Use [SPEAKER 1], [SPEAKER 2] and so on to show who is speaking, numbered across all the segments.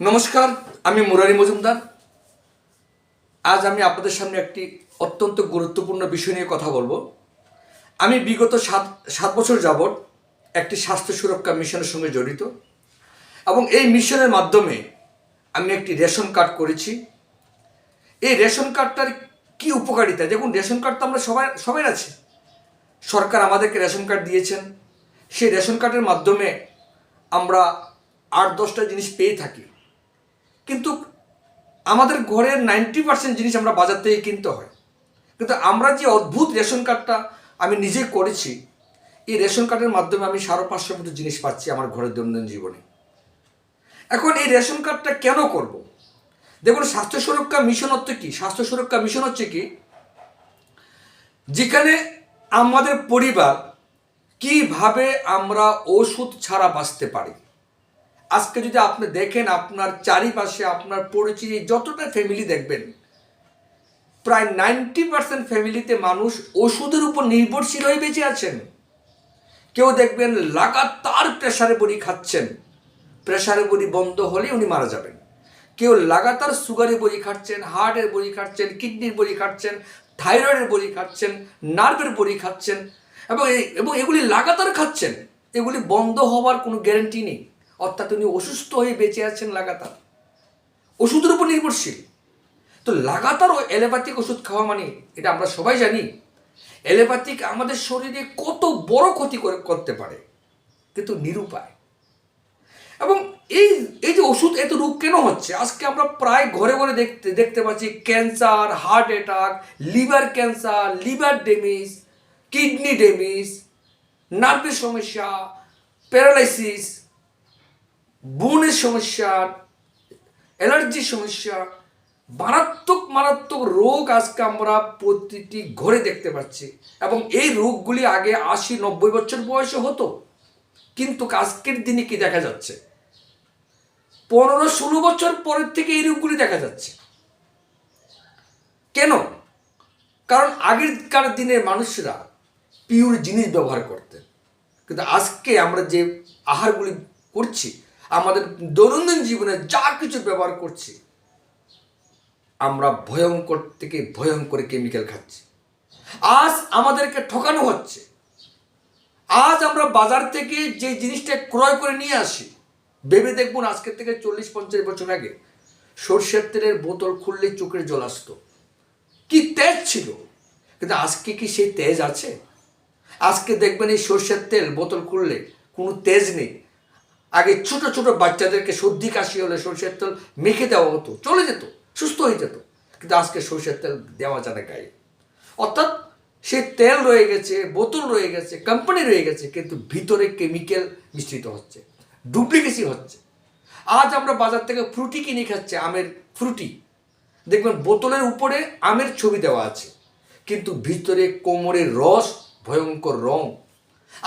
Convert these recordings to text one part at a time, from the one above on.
[SPEAKER 1] নমস্কার, আমি মুরারি মজুমদার। আজ আমি আপনাদের সামনে একটি অত্যন্ত গুরুত্বপূর্ণ বিষয় নিয়ে কথা বলব। আমি বিগত সাত সাত বছর যাবৎ একটি স্বাস্থ্য সুরক্ষা মিশনের সঙ্গে জড়িত এবং এই মিশনের মাধ্যমে আমি একটি রেশন কার্ড করেছি। এই রেশন কার্ডটার কি উপকারিতা? দেখুন, রেশন কার্ড তো আমরা সবাই সবাই আছে। সরকার আমাদেরকে রেশন কার্ড দিয়েছেন। সেই রেশন কার্ডের মাধ্যমে আমরা আট, দশটা জিনিস পেয়ে থাকি। কিন্তু আমাদের ঘরের নাইনটি পার্সেন্ট জিনিস আমরা বাজার থেকে কিনতে হয়। কিন্তু আমরা যে অদ্ভুত রেশন কার্ডটা আমি নিজে করেছি, এই রেশন কার্ডের মাধ্যমে আমি সাড়ে পাঁচশো মতো জিনিস পাচ্ছি আমার ঘরের দৈনন্দিন জীবনে। এখন এই রেশন কার্ডটা কেন করব? দেখুন, স্বাস্থ্য সুরক্ষা মিশন হচ্ছে কি? স্বাস্থ্য সুরক্ষা মিশন হচ্ছে কি? যেখানে আমাদের পরিবার কীভাবে আমরা ওষুধ ছাড়া বাঁচতে পারি? আজকে যদি আপনি দেখেন আপনার চারিপাশে, আপনার পরিচিত, যতটা ফ্যামিলি দেখবেন, প্রায় নাইনটি পার্সেন্ট ফ্যামিলিতে মানুষ ওষুধের উপর নির্ভরশীল হয়ে বেঁচে আছেন। কেউ দেখবেন লাগাতার প্রেশারে বড়ি খাচ্ছেন। প্রেশারে বড়ি বন্ধ হলে উনি মারা যাবেন। কেউ লাগাতার সুগারের বড়ি খাচ্ছেন হার্টের বড়ি খাচ্ছেন কিডনির বড়ি খাচ্ছেন থাইরয়েডের বড়ি খাচ্ছেন নার্ভের বড়ি খাচ্ছেন এবং এবং এগুলি লাগাতার খাচ্ছেন। এগুলি বন্ধ হওয়ার কোনো গ্যারেন্টি নেই। অর্থাৎ উনি অসুস্থ হয়ে বেঁচে আছেন লাগাতার। ওষুধের উপর নির্ভরশীল। তো লাগাতার ও অ্যালোপ্যাথিক ওষুধ খাওয়া মানে এটা আমরা সবাই জানি, অ্যালোপ্যাথিক আমাদের শরীরে কত বড় ক্ষতি করে, করতে পারে, কিন্তু নিরুপায়। এবং এই এই যে ওষুধ এত রোগ কেন হচ্ছে? আজকে আমরা প্রায় ঘরে ঘরে দেখতে দেখতে পাচ্ছি cancer, heart attack, liver cancer, liver damage, kidney damage, নার্ভের সমস্যা, প্যারালাইসিস বোনের সমস্যা, অ্যালার্জির সমস্যা, মারাত্মক মারাত্মক রোগ আজকে আমরা প্রতিটি ঘরে দেখতে পাচ্ছি। এবং এই রোগগুলি আগে আশি, নব্বই বছর বয়সে হতো। কিন্তু আজকের দিনে কি দেখা যাচ্ছে? পনেরো, ষোলো বছর পরের থেকে এই রোগগুলি দেখা যাচ্ছে। কেন? কারণ আগেরকার দিনের মানুষরা পিওর জিনিস ব্যবহার করতেন। কিন্তু আজকে আমরা যে আহারগুলি করছি আমাদের দৈনন্দিন জীবনে যা কিছু ব্যবহার করছি, আমরা ভয়ঙ্কর থেকে ভয়ঙ্কর কেমিক্যাল খাচ্ছি। আজ আমাদেরকে ঠকানো হচ্ছে। আজ আমরা বাজার থেকে যে জিনিসটা ক্রয় করে নিয়ে আসি, ভেবে দেখুন আজকের থেকে চল্লিশ পঞ্চাশ বছর আগে সর্ষের তেলের বোতল খুললে চোখের জল আসতো। কি তেজ ছিল? কিন্তু আজকে কি সেই তেজ আছে? আজকে দেখবেন এই সর্ষের তেল বোতল খুললে কোনো তেজ নেই। আগে ছোট ছোট বাচ্চাদেরকে সর্দি, কাশি হলে সর্ষের তেল মেখে দেওয়া হতো, চলে যেত, সুস্থ হয়ে যেত। কিন্তু আজকে সর্ষের তেল দেওয়া যায় না গায়ে। অর্থাৎ সে তেল রয়ে গেছে, বোতল রয়ে গেছে কোম্পানি রয়ে গেছে, কিন্তু ভিতরে কেমিক্যাল মিশ্রিত হচ্ছে ডুপ্লিকেসি হচ্ছে। আজ আমরা বাজার থেকে ফ্রুটি কিনে খাচ্ছি, আমের ফ্রুটি দেখবেন বোতলের উপরে আমের ছবি দেওয়া আছে, কিন্তু ভিতরে কোমরের রস, ভয়ঙ্কর রং।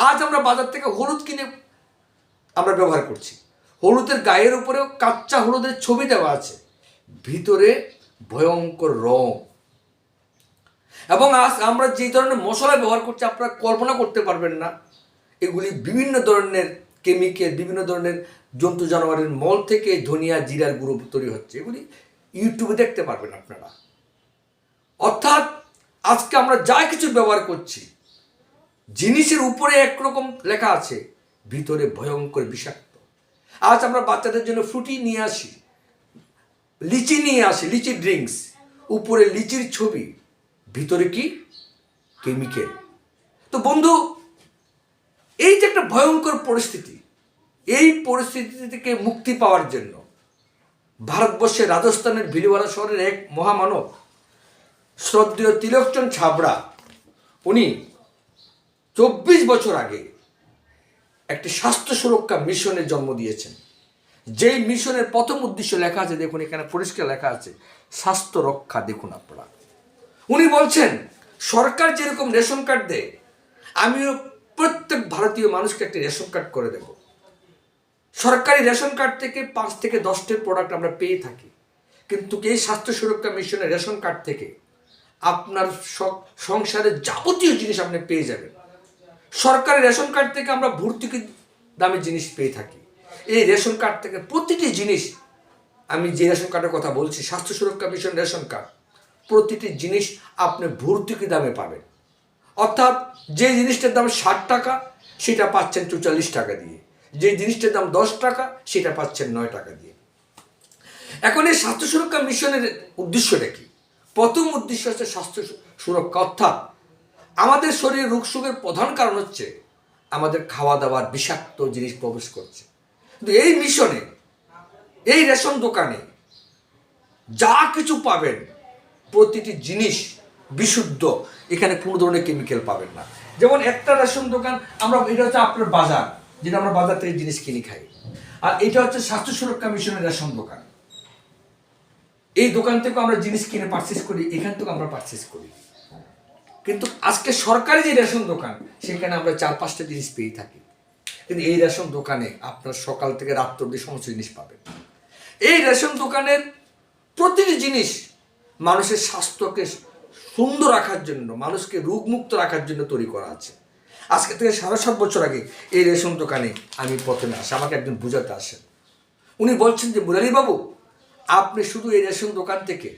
[SPEAKER 1] আজ আমরা বাজার থেকে হলুদ কিনে আমরা ব্যবহার করছি। হলুদের গায়ের উপরেও কাচ্চা হলুদের ছবি দেওয়া আছে। ভিতরে ভয়ঙ্কর রং। এবং আজ আমরা যে ধরনের মশলা ব্যবহার করছি, আপনারা কল্পনা করতে পারবেন না। এগুলি বিভিন্ন ধরনের কেমিক্যাল বিভিন্ন ধরনের জন্তু জানোয়ারের মল থেকে ধনিয়া, জিরার গুঁড়ো তৈরি হচ্ছে। এগুলি ইউটিউবে দেখতে পারবেন আপনারা। অর্থাৎ আজকে আমরা যা কিছু ব্যবহার করছি, জিনিসের উপরে একরকম লেখা আছে। ভিতরে ভয়ঙ্কর বিষাক্ত। আজ আমরা বাচ্চাদের জন্য ফ্রুটি নিয়ে আসি, লিচি নিয়ে আসি, লিচি ড্রিঙ্কস। উপরে লিচির ছবি, ভিতরে কি? কেমিক্যাল। তো বন্ধু, এই যে একটা ভয়ঙ্কর পরিস্থিতি, এই পরিস্থিতি থেকে মুক্তি পাওয়ার জন্য ভারতবর্ষের রাজস্থানের ভিলওয়ারা শহরের এক মহামানব, শ্রদ্ধেয় তিলকচন্দ ছাবড়া, উনি চব্বিশ বছর আগে একটি স্বাস্থ্য সুরক্ষা মিশনের জন্ম দিয়েছেন। যেই মিশনের প্রথম উদ্দেশ্য লেখা আছে, দেখুন এখানে পরিষ্কার লেখা আছে, স্বাস্থ্য রক্ষা দেখুন আপনারা। উনি বলছেন, সরকার যেরকম রেশন কার্ড দেয়, আমিও প্রত্যেক ভারতীয় মানুষকে একটি রেশন কার্ড করে দেব। সরকারি রেশন কার্ড থেকে পাঁচ থেকে দশটির প্রোডাক্ট আমরা পেয়ে থাকি। কিন্তু এই স্বাস্থ্য সুরক্ষা মিশনের রেশন কার্ড থেকে আপনার সংসারের যাবতীয় জিনিস আপনি পেয়ে যাবেন। সরকারি রেশন কার্ড থেকে আমরা ভর্তুকি দামের জিনিস পেয়ে থাকি। এই রেশন কার্ড থেকে প্রতিটি জিনিস, আমি যে রেশন কার্ডের কথা বলছি, স্বাস্থ্য সুরক্ষা মিশন রেশন কার্ড, প্রতিটি জিনিস আপনি ভর্তুকি দামে পাবেন। অর্থাৎ যে জিনিসটার দাম ষাট টাকা, সেটা পাচ্ছেন চুয়াল্লিশ টাকা দিয়ে। যে জিনিসটার দাম দশ টাকা, সেটা পাচ্ছেন নয় টাকা দিয়ে। এখন এই স্বাস্থ্য সুরক্ষা মিশনের উদ্দেশ্যটা কি? প্রথম উদ্দেশ্য হচ্ছে স্বাস্থ্য সুরক্ষা, অর্থাৎ আমাদের শরীরে রোগ সুখের প্রধান কারণ হচ্ছে আমাদের খাওয়া দাওয়ার বিষাক্ত জিনিস প্রবেশ করছে। কিন্তু এই মিশনে, এই রেশন দোকানে যা কিছু পাবেন, প্রতিটি জিনিস বিশুদ্ধ, এখানে কোনো ধরনের কেমিক্যাল পাবেন না। যেমন একটা রেশন দোকান, আমরা, এটা হচ্ছে আপনার বাজার, যেটা আমরা বাজার থেকে জিনিস কিনে খাই। আর এটা হচ্ছে স্বাস্থ্য সুরক্ষা মিশনের রেশন দোকান। এই দোকান থেকে আমরা জিনিস কিনে পারচেস করি, এখান থেকে আমরা পারচেস করি। কিন্তু আজকে সরকারি যে রেশন দোকান, সেখানে আমরা চার, পাঁচটা জিনিস পেয়ে থাকি। কিন্তু এই রেশন দোকানে আপনার সকাল থেকে রাত্র অব্দি সমস্ত জিনিস পাবেন। এই রেশন দোকানের প্রতিটি জিনিস মানুষের স্বাস্থ্যকে সুন্দর রাখার জন্য, মানুষকে রোগমুক্ত রাখার জন্য তৈরি করা আছে। আজকে থেকে সাড়ে সাত বছর আগে এই রেশন দোকানে আমি প্রথমে আসি, আমাকে একজন বুঝাতে আসেন। উনি বলছেন যে বাবু আপনি শুধু এই রেশন দোকান থেকে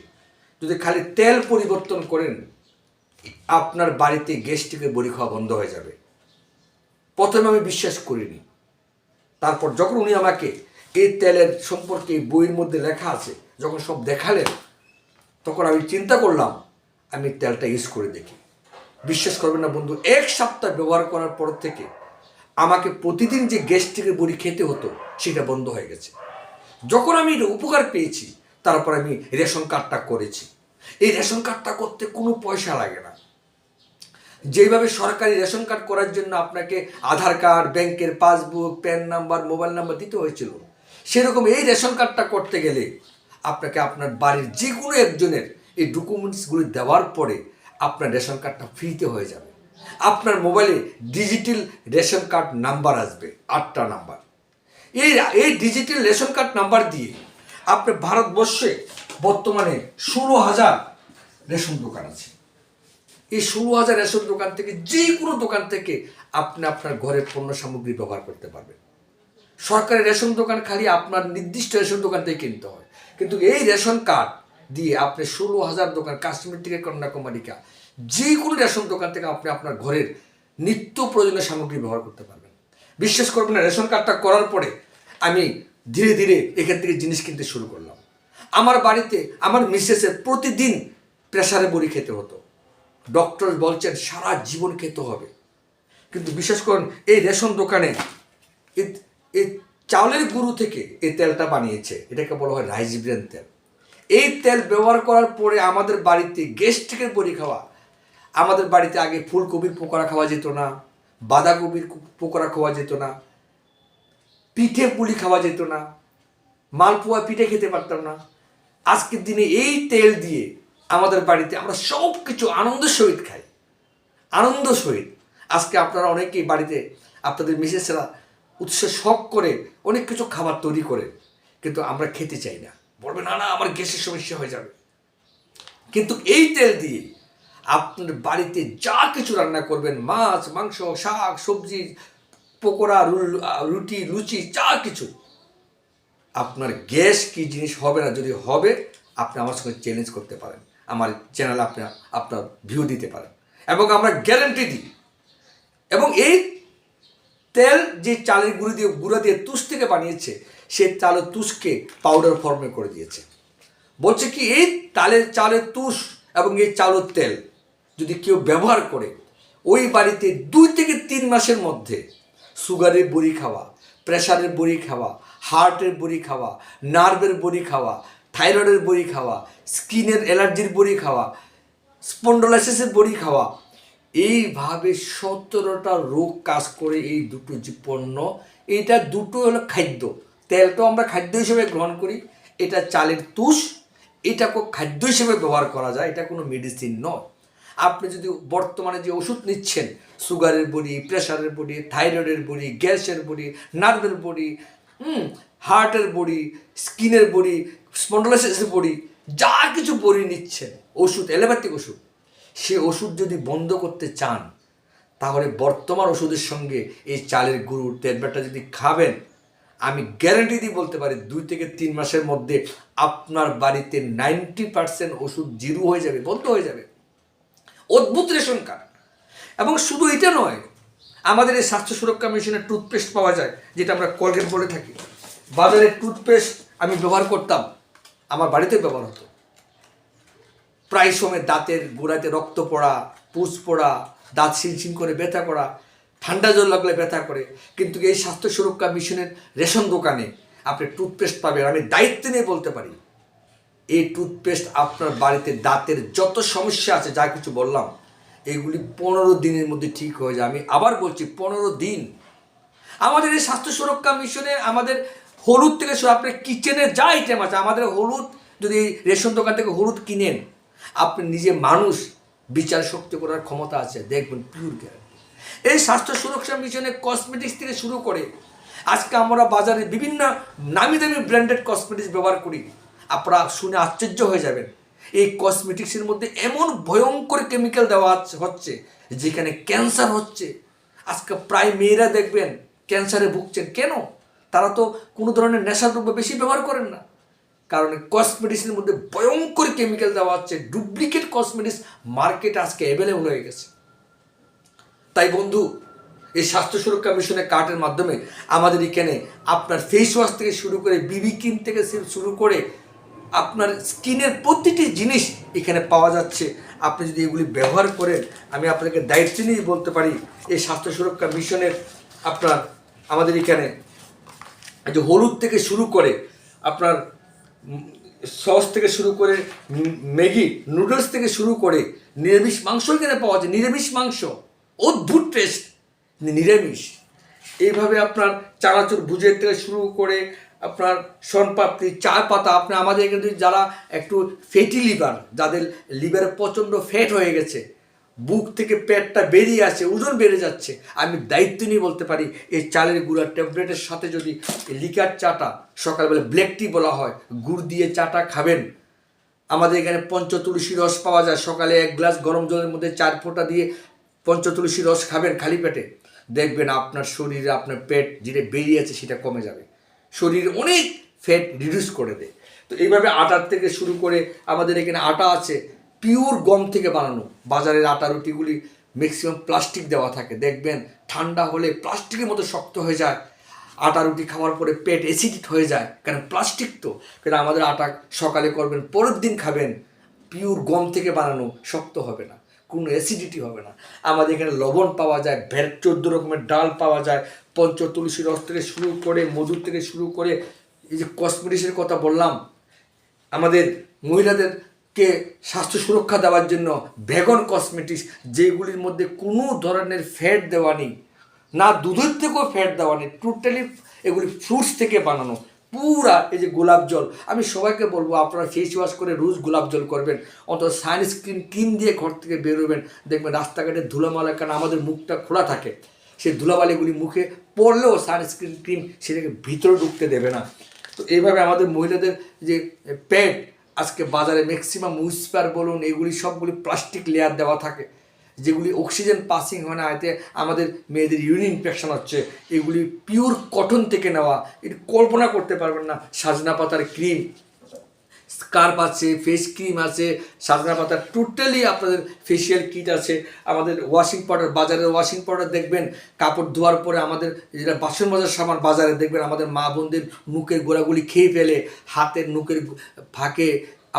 [SPEAKER 1] যদি খালি তেল পরিবর্তন করেন আপনার বাড়িতে গ্যাস্ট্রিকের বড়ি খাওয়া বন্ধ হয়ে যাবে। প্রথমে আমি বিশ্বাস করিনি। তারপর যখন উনি আমাকে এই তেলের সম্পর্কে বইয়ের মধ্যে লেখা আছে, যখন সব দেখালেন, তখন আমি চিন্তা করলাম, আমি তেলটা ইউজ করে দেখি। বিশ্বাস করবেন না বন্ধু, এক সপ্তাহ ব্যবহার করার পর থেকে আমাকে প্রতিদিন যে গ্যাস্ট্রিকের বড়ি খেতে হতো, সেটা বন্ধ হয়ে গেছে। যখন আমি এটা উপকার পেয়েছি, তারপর আমি রেশন কার্ডটা করেছি। এই রেশন কার্ডটা করতে কোনো পয়সা লাগে না। যেভাবে সরকারি রেশন কার্ড করার জন্য আপনাকে আধার কার্ড, ব্যাংকের passbook, PAN number, mobile number দিতে হয়েছিল। সেরকম এই রেশন কার্ডটা করতে গেলে আপনাকে আপনার বাড়ির যে কোনো একজনের এই ডকুমেন্টসগুলি দেওয়ার পরে আপনার রেশন কার্ডটা ফ্রিতে হয়ে যাবে। আপনার মোবাইলে ডিজিটাল রেশন কার্ড নাম্বার আসবে, আটটা নাম্বার। এই এই ডিজিটাল রেশন কার্ড নাম্বার দিয়ে আপনি ভারতবর্ষে বর্তমানে ষোলো হাজার রেশন দোকান আছে। এই ষোলো হাজার রেশন দোকান থেকে, যে কোনো দোকান থেকে আপনি আপনার ঘরের পণ্য সামগ্রী ব্যবহার করতে পারবেন। সরকারি রেশন দোকান খালি আপনার নির্দিষ্ট রেশন দোকান থেকে কিনতে হয়। কিন্তু এই রেশন কার্ড দিয়ে আপনি ষোলো হাজার দোকান, কাশ্মীর থেকে কন্যাকুমারিকা, যে কোনো রেশন দোকান থেকে আপনি আপনার ঘরের নিত্য প্রয়োজনীয় সামগ্রী ব্যবহার করতে পারবেন। বিশ্বাস করবেন না, রেশন কার্ডটা করার পরে আমি ধীরে ধীরে এখান থেকে জিনিস কিনতে শুরু করলাম। আমার বাড়িতে, আমার মিসেসের প্রতিদিন প্রেসারে বড়ি খেতে হতো। ডক্টর বলছেন সারা জীবন খেতে হবে। কিন্তু বিশেষ করুন, এই রেশন দোকানে এই চাউলের গুঁড়ো থেকে এই তেলটা বানিয়েছে। এটাকে বলা হয় রাইস ব্রেন তেল। এই তেল ব্যবহার করার পরে আমাদের বাড়িতে গ্যাস্ট্রিকের বড়ি খাওয়া। আমাদের বাড়িতে আগে ফুলকপির পকোড়া খাওয়া যেত না, বাঁধাকপির পকোড়া খাওয়া যেত না, পিঠে পুলি খাওয়া যেত না, মালপোয়া পিঠে খেতে পারতাম না। আজকের দিনে এই তেল দিয়ে আমাদের বাড়িতে আমরা সব কিছু আনন্দ সহিত খাই। আনন্দ সহিত। আজকে আপনারা অনেকেই বাড়িতে আপনাদের মিসেসরা উৎসে শখ করে অনেক কিছু খাবার তৈরি করে, কিন্তু আমরা খেতে চাই না। বলবে, না না, আমার গ্যাসের সমস্যা হয়ে যাবে। কিন্তু এই তেল দিয়ে আপনার বাড়িতে যা কিছু রান্না করবেন, মাছ, মাংস, শাক, সবজি, পকোড়া রুটি, লুচি, যা কিছু, আপনার গ্যাস কি জিনিস হবে না? যদি হবে, আপনি আমার সঙ্গে চ্যালেঞ্জ করতে পারেন। আমার চ্যানেল আপনি, আপনার ভিউ দিতে পারেন এবং আমরা গ্যারেন্টি দিই। এবং এই তেল যে চালের গুঁড়ো দিয়ে, গুঁড়া দিয়ে তুষ থেকে বানিয়েছে, সে চালের তুষকে পাউডার ফর্মে করে দিয়েছে। বলছে কি, এই তালের চালের তুষ এবং এই চালের তেল যদি কেউ ব্যবহার করে, ওই বাড়িতে দুই থেকে তিন মাসের মধ্যে সুগারের বড়ি খাওয়া প্রেশারের বড়ি খাওয়া, হার্টের বড়ি খাওয়া, নার্ভের বড়ি খাওয়া থাইরয়েডের বড়ি খাওয়া, স্কিনের অ্যালার্জির বড়ি খাওয়া, স্পন্ডোলাইসিসের বড়ি খাওয়া, এইভাবে সতেরোটা রোগ কাজ করে এই দুটো পণ্য এটা দুটো হলো খাদ্য। তেলটাও আমরা খাদ্য হিসেবে গ্রহণ করি, এটা চালের তুষ এটাকে খাদ্য হিসেবে ব্যবহার করা যায়, এটা কোনো মেডিসিন নয়। আপনি যদি বর্তমানে যে ওষুধ নিচ্ছেন, সুগারের বড়ি প্রেশারের বড়ি, থাইরয়েডের বড়ি, গ্যাসের বড়ি নার্ভের বড়ি, হুম হার্টের বড়ি স্কিনের বড়ি স্পন্ডোলাইসিসের বড়ি যা কিছু বড়ি নিচ্ছেন ওষুধ অ্যালোপ্যাথিক ওষুধ, সে ওষুধ যদি বন্ধ করতে চান, তাহলে বর্তমান ওষুধের সঙ্গে এই চালের গুঁড়োর ট্যাবলেটটা যদি খাবেন, আমি গ্যারান্টি দিয়ে বলতে পারি, দুই থেকে তিন মাসের মধ্যে আপনার বাড়িতে নাইনটি পার্সেন্ট ওষুধ জিরো হয়ে যাবে, বন্ধ হয়ে যাবে। অদ্ভুত রেশন কার্ড। এবং শুধু এটা নয়, আমাদের এই স্বাস্থ্য সুরক্ষা মেশিনের টুথপেস্ট পাওয়া যায়, যেটা আমরা কলগেট বলে থাকি। বাজারে টুথপেস্ট আমি ব্যবহার করতাম আমার বাড়িতে ব্যবহার হতো। প্রায় সময় দাঁতের গোড়াতে রক্ত পড়া, পুষ পড়া, দাঁত শিলশিল করে ব্যথা করা, ঠান্ডা জল লাগলে ব্যথা করে। কিন্তু এই স্বাস্থ্য সুরক্ষা মিশনের রেশন দোকানে আপনি টুথপেস্ট পাবেন। আমি দায়িত্ব নিয়ে বলতে পারি, এই টুথপেস্ট আপনার বাড়িতে দাঁতের যত সমস্যা আছে, যা কিছু বললাম, এগুলি পনেরো দিনের মধ্যে ঠিক হয়ে যায়। আমি আবার বলছি, পনেরো দিন। আমাদের এই স্বাস্থ্য সুরক্ষা মিশনে আমাদের হলুদ থেকে শুরু আপনার কিচেনের যা আইটেম আছে, আমাদের হলুদ, যদি রেশন দোকান থেকে হলুদ কিনেন, আপনি নিজে মানুষ, বিচার শক্তি করার ক্ষমতা আছে, দেখবেন পিওর গ্যারান্টি এই স্বাস্থ্য সুরক্ষা মিশনে কসমেটিক্স থেকে শুরু করে, আজকে আমরা বাজারে বিভিন্ন নামি দামি ব্র্যান্ডেড কসমেটিক্স ব্যবহার করি, আপনারা শুনে আশ্চর্য হয়ে যাবেন। এই কসমেটিক্সের মধ্যে এমন ভয়ঙ্কর কেমিক্যাল দেওয়া হচ্ছে, যেখানে ক্যান্সার হচ্ছে। আজকে প্রায় মেয়েরা দেখবেন ক্যান্সারে ভুগছেন। কেন? তারা তো কোনো ধরনের নেশাদ্রব্য বেশি ব্যবহার করেন না। কারণ কসমেটিক্সের মধ্যে ভয়ঙ্কর কেমিক্যাল দেওয়া হচ্ছে ডুপ্লিকেট কসমেটিক্স মার্কেট আজকে অ্যাভেলেবল হয়ে গেছে। তাই বন্ধু, এই স্বাস্থ্য সুরক্ষা মিশনের কার্ডের মাধ্যমে আমাদের এখানে আপনার ফেস ওয়াশ থেকে শুরু করে বিবি ক্রিম থেকে শুরু করে আপনার স্কিনের প্রতিটি জিনিস এখানে পাওয়া যাচ্ছে। আপনি যদি এগুলি ব্যবহার করেন, আমি আপনাকে দায়িত্ব নিয়ে বলতে পারি, এই স্বাস্থ্য সুরক্ষা মিশনের আপনার আমাদের এখানে যে হলুদ থেকে শুরু করে আপনার সস থেকে শুরু করে ম্যাগি, নুডলস থেকে শুরু করে নিরামিষ মাংস এখানে পাওয়া যায়। নিরামিষ মাংস, অদ্ভুত টেস্ট নিরামিষ। এইভাবে আপনার চানাচুর ভুজের থেকে শুরু করে আপনার শনপাপড়ি চা পাতা, আপনি আমাদের এখানে যারা একটু ফেটি লিভার যাদের লিভারে প্রচণ্ড ফ্যাট হয়ে গেছে বুক থেকে পেটটা বেরিয়ে আসে, ওজন বেড়ে যাচ্ছে। আমি দায়িত্ব নিয়ে বলতে পারি, এই চালের গুঁড়ার ট্যাবলেটের সাথে যদি লিকার চাটা, সকালবেলা ব্ল্যাক টি বলা হয়, গুড় দিয়ে চাটা খাবেন, আমাদের এখানে পঞ্চতুলসী রস পাওয়া যায়, সকালে এক গ্লাস গরম জলের মধ্যে চার ফোঁটা দিয়ে পঞ্চতুলসী রস খাবেন খালি পেটে। দেখবেন আপনার শরীরে আপনার পেট যেটা বেরিয়ে আছে সেটা কমে যাবে। শরীর অনেক ফ্যাট রিডিউস করে দেয়। তো এইভাবে আটার থেকে শুরু করে আমাদের এখানে আটা আছে পিওর গম থেকে বানানো। বাজারের আটা রুটিগুলি ম্যাক্সিমাম প্লাস্টিক দেওয়া থাকে। দেখবেন, ঠান্ডা হলে প্লাস্টিকের মতো শক্ত হয়ে যায়। আটা রুটি খাওয়ার পরে পেট অ্যাসিডিট হয়ে যায়। কারণ প্লাস্টিক তো। কিন্তু আমাদের আটা সকালে করবেন, পরের দিন খাবেন। পিওর গম থেকে বানানো শক্ত হবে না। কোনো অ্যাসিডিটি হবে না। আমাদের এখানে লবণ পাওয়া যায়, ভের চোদ্দ রকমের ডাল পাওয়া যায় পঞ্চ তুলসী রস থেকে শুরু করে, মধুর থেকে শুরু করে, এই যে কসমেটিক্সের কথা বললাম, আমাদের মহিলাদেরকে স্বাস্থ্য সুরক্ষা দেওয়ার জন্য ভেগন কসমেটিক্স, যেগুলির মধ্যে কোনো ধরনের ফ্যাট দেওয়া নেই। না দুধের থেকেও ফ্যাট দেওয়া নেই টোটালি এগুলি ফ্রুটস থেকে বানানো। পুরা এই যে গোলাপ জল। আমি সবাইকে বলব, আপনারা ফেস ওয়াশ করে রোজ গোলাপ জল করবেন। অন্তত সানস্ক্রিন ক্রিম দিয়ে ঘর থেকে বেরোবেন দেখবেন রাস্তাঘাটে ধুলামালা কারণ আমাদের মুখটা খোলা থাকে? সেই ধুলাবালিগুলি মুখে পড়লেও সানস্ক্রিন ক্রিম সেটাকে ভিতরে ঢুকতে দেবে না। তো এইভাবে আমাদের মহিলাদের যে প্যাড আজকে বাজারে ম্যাক্সিমাম উইসপার বলুন, এগুলি সবগুলি প্লাস্টিক লেয়ার দেওয়া থাকে। যেগুলি অক্সিজেন পাসিং হয় না, এতে আমাদের মেয়েদের ইউরিন ইনফেকশন হচ্ছে। এগুলি পিওর কটন থেকে নেওয়া। এটি কল্পনা করতে পারবেন না, সাজনা পাতার ক্রিম স্কার্প আছে ফেস ক্রিম আছে সাজনা পাতা টোটালি আপনাদের ফেসিয়াল কিট আছে। আমাদের ওয়াশিং পাউডার বাজারের ওয়াশিং পাউডার দেখবেন কাপড় ধোয়ার পরে আমাদের যেটা বাসন মাজার সামান বাজারে দেখবেন আমাদের মা বোনদের মুখের গোড়াগুলি খেয়ে ফেলে হাতের নুকের ফাঁকে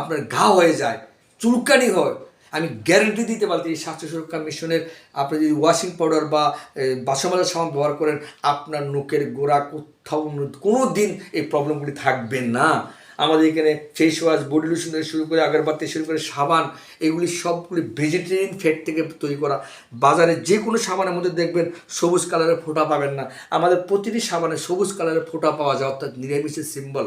[SPEAKER 1] আপনার ঘা হয়ে যায় চুলকানি হয়। আমি গ্যারেন্টি দিতে পারি এই স্বাস্থ্য সুরক্ষা মিশনের আপনি যদি ওয়াশিং পাউডার বা এ, বাসন মাজার সাবান ব্যবহার করেন আপনার নুকের গোড়া কোথাও কোনো দিন এই প্রবলেমগুলি থাকবে না। আমাদের এখানে ফেস ওয়াশ বডি লোশন থেকে শুরু করে আগরবাতি শুরু করে সাবান, এগুলি সবগুলি ভেজিটেরিয়ান ফ্যাট থেকে তৈরি করা। বাজারে যে কোনো সাবানের মধ্যে দেখবেন সবুজ কালারের ফোঁটা পাবেন না। আমাদের প্রতিটি সাবানে সবুজ কালারের ফোঁটা পাওয়া যায়, অর্থাৎ নিরামিষের সিম্বল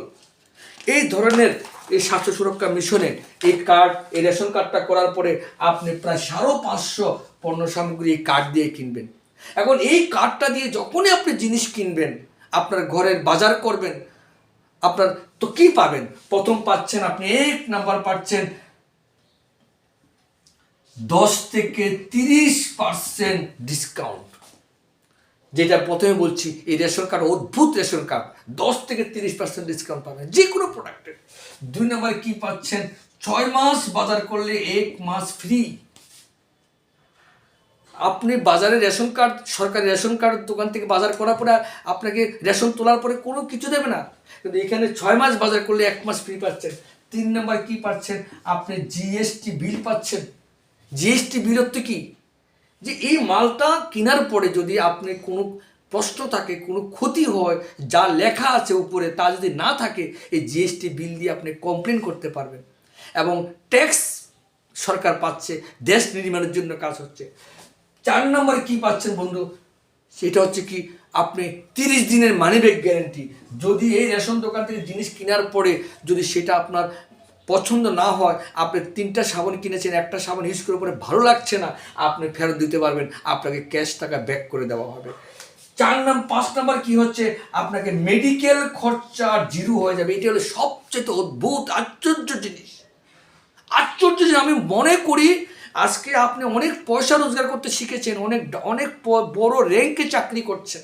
[SPEAKER 1] এই ধরনের এই স্বাস্থ্য সুরক্ষা মিশনে এই কার্ড এই রেশন কার্ডটা করার পরে আপনি প্রায় সাড়ে পাঁচশো পণ্য সামগ্রী এই কার্ড দিয়ে কিনবেন। এখন এই কার্ডটা দিয়ে যখনই আপনি জিনিস কিনবেন, আপনার ঘরের বাজার করবেন, আপনার তো কি পাবেন? প্রথম পাচ্ছেন, আপনি এক নাম্বার পাচ্ছেন। দশ থেকে তিরিশ পার্সেন্ট ডিসকাউন্ট যেটা প্রথমে বলছি, এই রেশন কার্ড, অদ্ভুত রেশন কার্ড। দশ থেকে তিরিশ পার্সেন্ট ডিসকাউন্ট পাবেন, যে কোনো প্রোডাক্টের দুই নম্বরে কি পাচ্ছেন? ছয় মাস বাজার করলে এক মাস ফ্রি আপনি বাজারে রেশন কার্ড, সরকারি রেশন কার্ড দোকান থেকে বাজার করার পরে আপনাকে রেশন তোলার পরে কোনো কিছু দেবে না। কিন্তু এখানে ছয় মাস বাজার করলে এক মাস ফ্রি পাচ্ছেন। তিন নম্বর কি পাচ্ছেন? আপনি জিএসটি বিল পাচ্ছেন। জিএসটি বিল হচ্ছে কি? যে এই মালটা কেনার পরে যদি আপনি কোনো প্রশ্ন থাকে, কোনো ক্ষতি হয়, যা লেখা আছে উপরে তা যদি না থাকে, এই জিএসটি বিল দিয়ে আপনি কমপ্লেন করতে পারবেন। এবং ট্যাক্স সরকার পাচ্ছে, দেশ নির্মাণের জন্য কাজ হচ্ছে। চার নম্বরে কি পাচ্ছেন বন্ধু? সেটা হচ্ছে কি, আপনি তিরিশ দিনের মানি ব্যাগ গ্যারেন্টি যদি এই রেশন দোকান থেকে জিনিস কেনার পরে যদি সেটা আপনার পছন্দ না হয়, আপনি তিনটা সাবান কিনেছেন, একটা সাবান ইউজ করে পরে ভালো লাগছে না, আপনি ফেরত দিতে পারবেন, আপনাকে ক্যাশ টাকা ব্যাক করে দেওয়া হবে। চার নাম, পাঁচ নাম্বার কি হচ্ছে, আপনাকে মেডিকেল খরচা জিরো হয়ে যাবে। এটি হলো সবচেয়ে অদ্ভুত, আশ্চর্য জিনিস। আশ্চর্য যে আমি মনে করি আজকে আপনি অনেক পয়সা রোজগার করতে শিখেছেন, অনেক অনেক বড় র্যাঙ্কে চাকরি করছেন।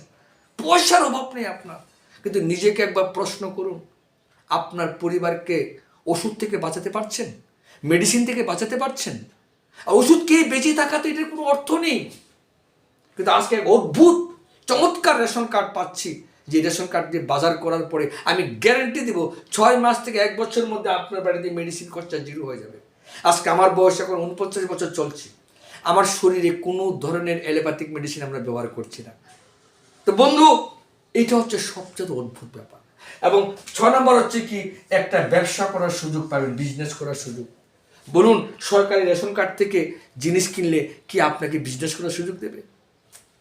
[SPEAKER 1] পয়সার অভাব নেই আপনার। কিন্তু নিজেকে একবার প্রশ্ন করুন, আপনার পরিবারকে ওষুধ থেকে বাঁচাতে পারছেন? মেডিসিন থেকে বাঁচাতে পারছেন? আর ওষুধ খেয়ে বেঁচে থাকাতে এটার কোনো অর্থ নেই। কিন্তু আজকে এক অদ্ভুত, চমৎকার রেশন কার্ড পাচ্ছি, যে রেশন কার্ড দিয়ে বাজার করার পরে আমি গ্যারেন্টি দিব, ছয় মাস থেকে এক বছরের মধ্যে আপনার বাড়িতে মেডিসিন খরচা জিরো হয়ে যাবে। আজকে আমার বয়স এখন উনপঞ্চাশ বছর চলছে। আমার শরীরে কোনো ধরনের অ্যালোপ্যাথিক মেডিসিন আমরা ব্যবহার করছি না। তো বন্ধু, এটা হচ্ছে সবচেয়ে অদ্ভুত ব্যাপার। এবং ছ নম্বর হচ্ছে কি, একটা ব্যবসা করার সুযোগ পাবেন বিজনেস করার সুযোগ। বলুন, সরকারি রেশন কার্ড থেকে জিনিস কিনলে কি আপনাকে বিজনেস করার সুযোগ দেবে?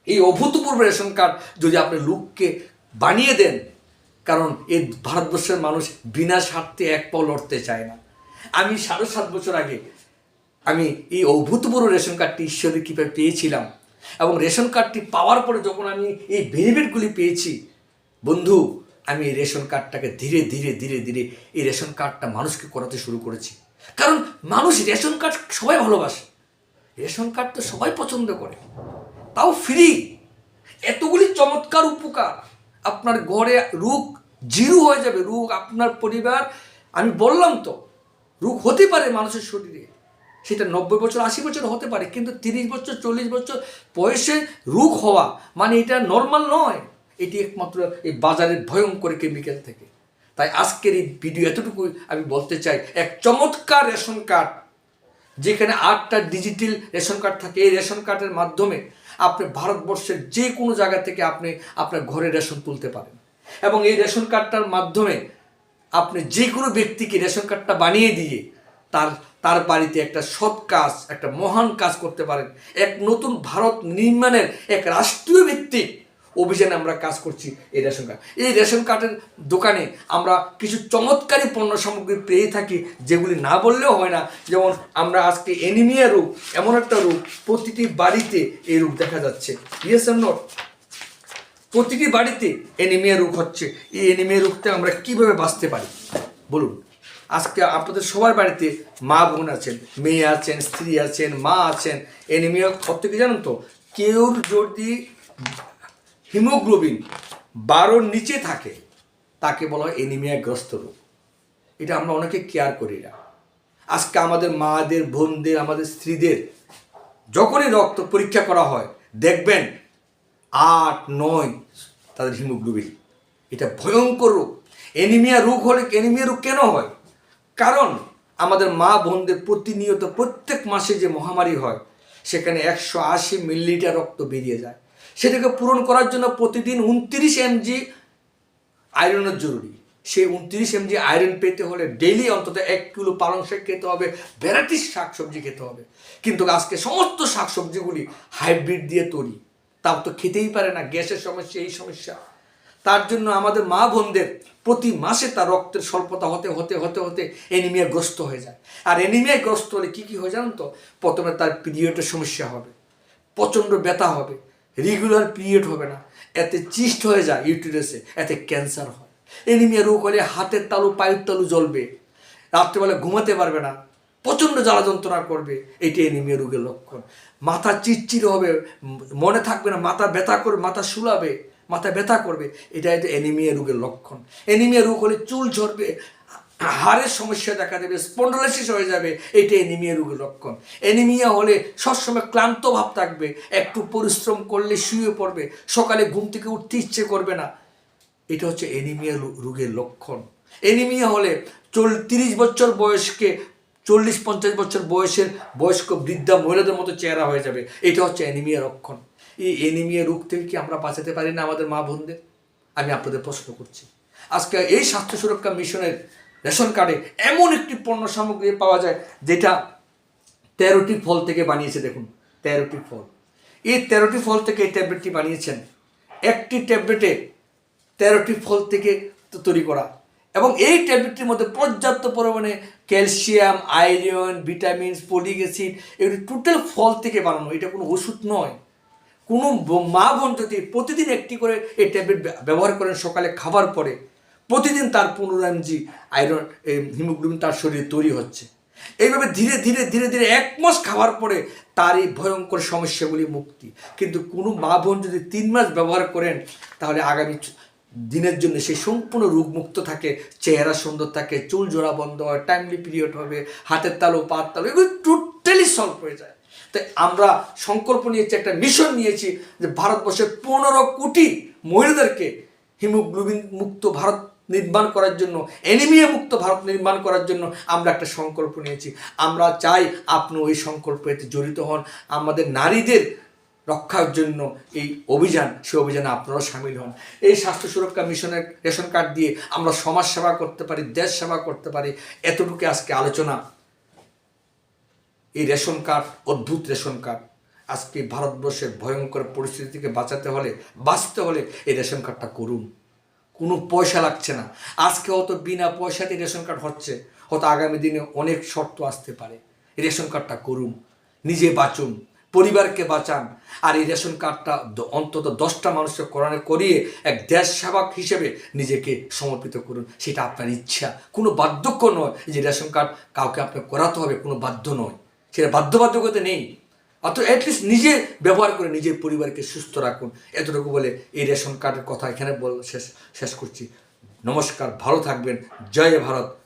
[SPEAKER 1] এই অভূতপূর্ব রেশন কার্ড যদি আপনি লোককে বানিয়ে দেন, কারণ এই ভারতবর্ষের মানুষ বিনা স্বার্থে এক পাও লড়তে চায় না। আমি সাড়ে সাত বছর আগে আমি এই অভূতপূর্ব রেশন কার্ডটি ঈশ্বরের কৃপায় পেয়েছিলাম। এবং রেশন কার্ডটি পাওয়ার পরে যখন আমি এই বেনিফিটগুলি পেয়েছি, বন্ধু, আমি এই রেশন কার্ডটাকে ধীরে ধীরে ধীরে ধীরে এই রেশন কার্ডটা মানুষকে করাতে শুরু করেছি। কারণ মানুষ রেশন কার্ড সবাই ভালোবাসে। রেশন কার্ড তো সবাই পছন্দ করে। তাও ফ্রি। এতগুলি চমৎকার উপকার। আপনার ঘরে রোগ জিরো হয়ে যাবে। রোগ আপনার পরিবার, আমি বললাম তো রোগ হতে পারে মানুষের শরীরে। সেটা নব্বই বছর, আশি বছর হতে পারে, কিন্তু তিরিশ বছর, চল্লিশ বছর বয়সে রোগ হওয়া মানে এটা নর্মাল নয়। এটি একমাত্র এই বাজারের ভয়ঙ্কর কেমিক্যাল থেকে। তাই আজকের এই ভিডিও এতটুকু আমি বলতে চাই, এক চমৎকার রেশন কার্ড, যেখানে আটটা ডিজিটাল রেশন কার্ড থাকে। এই রেশন কার্ডের মাধ্যমে আপনি ভারতবর্ষের যে কোনো জায়গা থেকে আপনি আপনার ঘরে রেশন তুলতে পারেন। এবং এই রেশন কার্ডটার মাধ্যমে আপনি যে কোনো ব্যক্তিকে রেশন কার্ডটা বানিয়ে দিয়ে তার তার বাড়িতে একটা সৎ কাজ, একটা মহান কাজ করতে পারেন। এক নতুন ভারত নির্মাণের এক রাষ্ট্রীয় ভিত্তিক অভিযানে আমরা কাজ করছি এই রেশন কার্ড। এই রেশন কার্ডের দোকানে আমরা কিছু চমৎকারী পণ্য সামগ্রী পেয়ে থাকি, যেগুলি না বললেও হয় না। যেমন আমরা আজকে এনিমিয়া রোগ এমন একটা রোগ প্রতিটি বাড়িতে এই রোগ দেখা যাচ্ছে। ইয়েস এর নট প্রতিটি বাড়িতে এনিমিয়া রোগ হচ্ছে। এই এনিমিয়া রোগ থেকে আমরা কীভাবে বাঁচতে পারি? বলুন। আজকে আপনাদের সবার বাড়িতে মা বোন আছেন, মেয়ে আছেন, স্ত্রী আছেন, মা আছেন, এনিমিয়া কত কি জানেন তো? কেউর যদি হিমোগ্লোবিন বারোর নিচে থাকে, তাকে বলা হয় এনিমিয়াগ্রস্ত রোগ। এটা আমরা অনেকে কেয়ার করি না। আজকে আমাদের মাদের, বোনদের, আমাদের স্ত্রীদের যখনই রক্ত পরীক্ষা করা হয়, দেখবেন আট, নয়, তাদের হিমোগ্লোবিন এটা ভয়ঙ্কর রোগ। এনিমিয়া রোগ হলে এনিমিয়া রোগ কেন হয়? কারণ আমাদের মা বোনদের প্রতিনিয়ত প্রত্যেক মাসে যে মহামারী হয়, সেখানে একশো আশি মিলিলিটার রক্ত বেরিয়ে যায়। সেটাকে পূরণ করার জন্য প্রতিদিন উনত্রিশ এমজি আয়রনের জরুরি। সেই উনত্রিশ এমজি আয়রন পেতে হলে ডেইলি অন্তত এক কিলো পালং শাক খেতে হবে, ভ্যারাইটিস শাকসবজি খেতে হবে। কিন্তু আজকে সমস্ত শাকসবজিগুলি হাইব্রিড দিয়ে তৈরি। তাও তো খেতেই পারে না, গ্যাসের সমস্যা, এই সমস্যা। তার জন্য আমাদের মা বোনদের প্রতি মাসে তার রক্তের স্বল্পতা হতে হতে হতে হতে এনিমিয়াগ্রস্ত হয়ে যায়। আর এনিমিয়াগ্রস্ত হলে কী কী হয় জানেন তো? প্রথমে তার পিরিয়ডের সমস্যা হবে, প্রচণ্ড ব্যথা হবে রেগুলার পিরিয়ড হবে না। এতে চিস্ট হয়ে যায় ইউটিরাসে এতে ক্যান্সার হয়। এনিমিয়া রোগ হলে হাতের তালু, পায়ের তালু জ্বলবে, রাত্রেবেলা ঘুমাতে পারবে না প্রচণ্ড জ্বালা যন্ত্রণা করবে। এটি এনিমিয়া রোগের লক্ষণ। মাথা চিরচির হবে, মনে থাকবে না, মাথা ব্যথা করবে মাথা শুলাবে, মাথা ব্যথা করবে। এটা এটা এনিমিয়া রোগের লক্ষণ। এনিমিয়া রোগ হলে চুল ঝরবে, হাড়ের সমস্যা দেখা দেবে, স্পন্ডলাইসিস হয়ে যাবে এটা এনিমিয়া রোগের লক্ষণ। এনিমিয়া হলে সবসময় ক্লান্ত ভাব থাকবে, একটু পরিশ্রম করলে শুয়ে পড়বে, সকালে ঘুম থেকে উঠতে ইচ্ছে করবে না। এটা হচ্ছে এনিমিয়া রোগের লক্ষণ। এনিমিয়া হলে চল, তিরিশ বছর বয়সকে চল্লিশ পঞ্চাশ বছর বয়সের বয়স্ক বৃদ্ধা মহিলাদের মতো চেহারা হয়ে যাবে। এটা হচ্ছে অ্যানিমিয়া লক্ষণ। এই অ্যানিমিয়া রোগ থেকে কি আমরা বাঁচাতে পারি না আমাদের মা বোনদের? আমি আপনাদের প্রশ্ন করছি। আজকে এই স্বাস্থ্য সুরক্ষা মিশনের রেশন কার্ডে এমন একটি পণ্য সামগ্রী পাওয়া যায় যেটা তেরোটি ফল থেকে বানিয়েছে, দেখুন, তেরোটি ফল। এই তেরোটি ফল থেকে এই ট্যাবলেটটি বানিয়েছেন। একটি ট্যাবলেটে তেরোটি ফল থেকে তৈরি করা। এবং এই ট্যাবলেটটির মধ্যে পর্যাপ্ত পরিমাণে calcium, iron vitamin folic acid, এগুলি টোটাল ফল থেকে বানানো। এটা কোনো ওষুধ নয়। কোনো মা বোন যদি প্রতিদিন একটি করে এই ট্যাবলেট ব্যবহার করেন সকালে খাবার পরে, প্রতিদিন তার পনেরো এমজি আয়রন হিমোগ্লোবিন তার শরীরে তৈরি হচ্ছে। এইভাবে ধীরে ধীরে ধীরে ধীরে এক মাস খাওয়ার পরে তার এই ভয়ঙ্কর সমস্যাগুলি মুক্তি। কিন্তু কোনো মা বোন যদি তিন মাস ব্যবহার করেন, তাহলে আগামী দিনের জন্য সে সম্পূর্ণ রোগমুক্ত থাকে, চেহারা সুন্দর থাকে, চুল জোড়া বন্ধ হয় টাইমলি পিরিয়ড হবে, হাতের তালু পাত তালু, এগুলো টোটালি সলভ হয়ে যায়। তাই আমরা সংকল্প নিয়েছি, একটা মিশন নিয়েছি যে ভারতবর্ষের পনেরো কোটি মহিলাদেরকে হিমোগ্লোবিন মুক্ত ভারত নির্মাণ করার জন্য অ্যানিমিয়া মুক্ত ভারত নির্মাণ করার জন্য আমরা একটা সংকল্প নিয়েছি। আমরা চাই আপনি ওই সংকল্পেতে জড়িত হন। আমাদের নারীদের রক্ষার জন্য এই অভিযান সেই অভিযানে আপনারাও সামিল হন। এই স্বাস্থ্য সুরক্ষা মিশনের রেশন কার্ড দিয়ে আমরা সমাজ সেবা করতে পারি, দেশ সেবা করতে পারি, এতটুকু আজকে আলোচনা। এই রেশন কার্ড, অদ্ভুত রেশন কার্ড। আজকে ভারতবর্ষের ভয়ঙ্কর পরিস্থিতি থেকে বাঁচাতে হলে, বাঁচতে হলে এই রেশন কার্ডটা করুন। কোনো পয়সা লাগছে না। আজকে হয়তো বিনা পয়সাতে রেশন কার্ড হচ্ছে, হয়তো আগামী দিনে অনেক শর্ত আসতে পারে। রেশন কার্ডটা করুন, নিজে বাঁচুন। পরিবারকে বাঁচান। আর এই রেশন কার্ডটা অন্তত দশটা মানুষকে করানো করিয়ে এক দেশ সেবক হিসেবে নিজেকে সমর্পিত করুন। সেটা আপনার ইচ্ছা। কোনো বার্ধক্য নয় যে রেশন কার্ড কাউকে আপনাকে করাতে হবে, কোনো বাধ্য নয়। সেটা বাধ্যবাধকতা নেই। অত অ্যাটলিস্ট নিজে ব্যবহার করে নিজের পরিবারকে সুস্থ রাখুন। এতটুকু বলে এই রেশন কার্ডের কথা এখানে বল শেষ শেষ করছি। নমস্কার, ভালো থাকবেন। জয় ভারত।